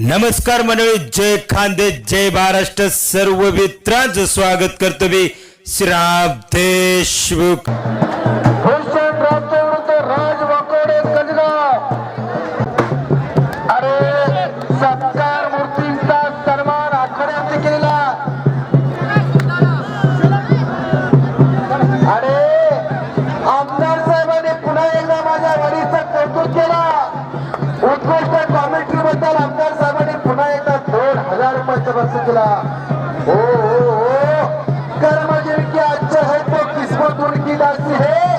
नमस्कार मंडळी जय खांदे जय महाराष्ट्र सर्व मित्रांचं स्वागत करतो मी श्रीराम हजार रुपयाचा बक्षीस केला हो हो हो. कर्म जिनकी अच्छे है तो किस्मत उनकी दासी है.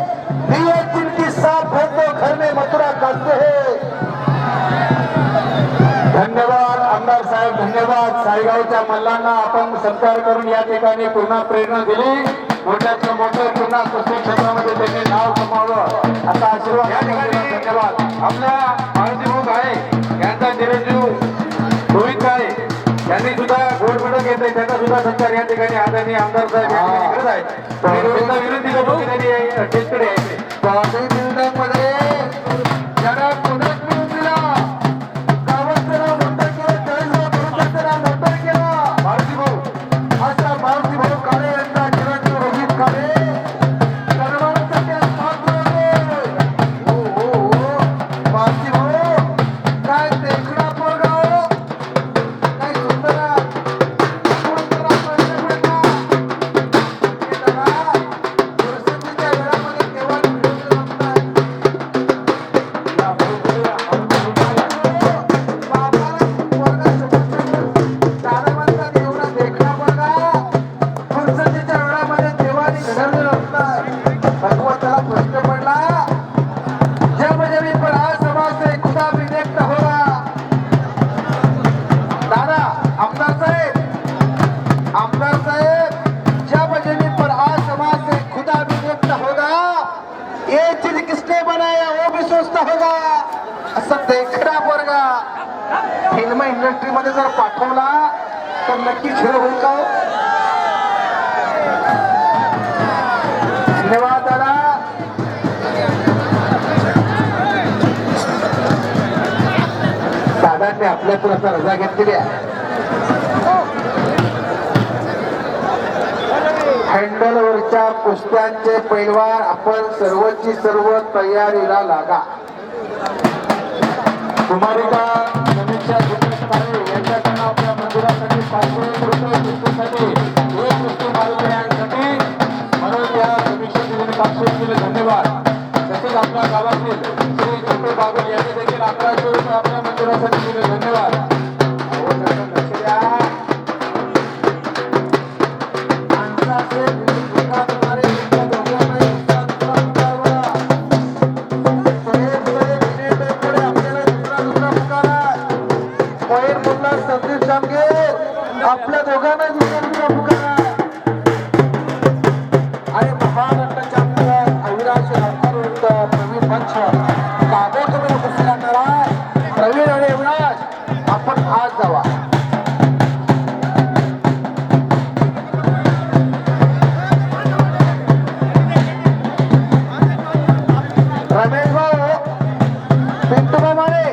नियत जिनकी साफ है तो घर में मथुरा काटते है. धन्यवाद आमदार साहेब धन्यवाद. साईगावच्या मल्लांना आपण सत्कार करून या ठिकाणी पुन्हा प्रेरणा दिली. मोठ्याचं मोठं पुन्हा कुस्ती क्षेत्रामध्ये त्यांनी नाव कमावलं. असा आशीर्वाद या ठिकाणी धन्यवाद. आपल्या मारुती भाऊ आहे. यांचा चिरंजीव यांनी सुद्धा गोल्ड मेडल घेतले त्यांना सुद्धा सत्कार या ठिकाणी आदरणीय आमदार साहेब या ठिकाणी करत आहेत विनंती करतो की त्यांनी टेस्टकडे यायचे. होगा असं देखणा पोरगा. फिल्म इंडस्ट्री मध्ये जर पाठवला तर नक्की झिरो होईल का हो? धन्यवाद दादा. दादांनी आपल्यातून आता रजा घेतलेली आहे. हँडलवरच्या कुस्त्यांचे पैलवान आपण सर्वची सर्व तयारीला लागा. कुमारिका समीक्षा सुरेश यांच्याकडनं आपल्या मंदिरासाठी पाचशे एक रुपये कुस्तीसाठी एक म्हणून या समीक्षा दिलेले पाचशे धन्यवाद. तसेच आपल्या गावातील श्री छोटे बाबू यांनी देखील अकराशे रुपये आपल्या मंदिरासाठी दिले. धन्यवाद. आपण आज जावा. रमेश भाऊ पिंटू मामाने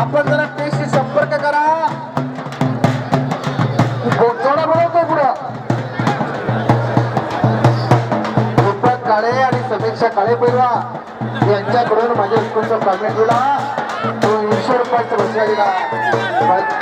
आपण जरा टेस्टशी संपर्क करा. जोडा बोलवतो पुढं. दीपक काळे आणि समीक्षा काळे पैलवा यांच्याकडून माझ्या स्कूलचा कॉमेंट दिला तो एकशे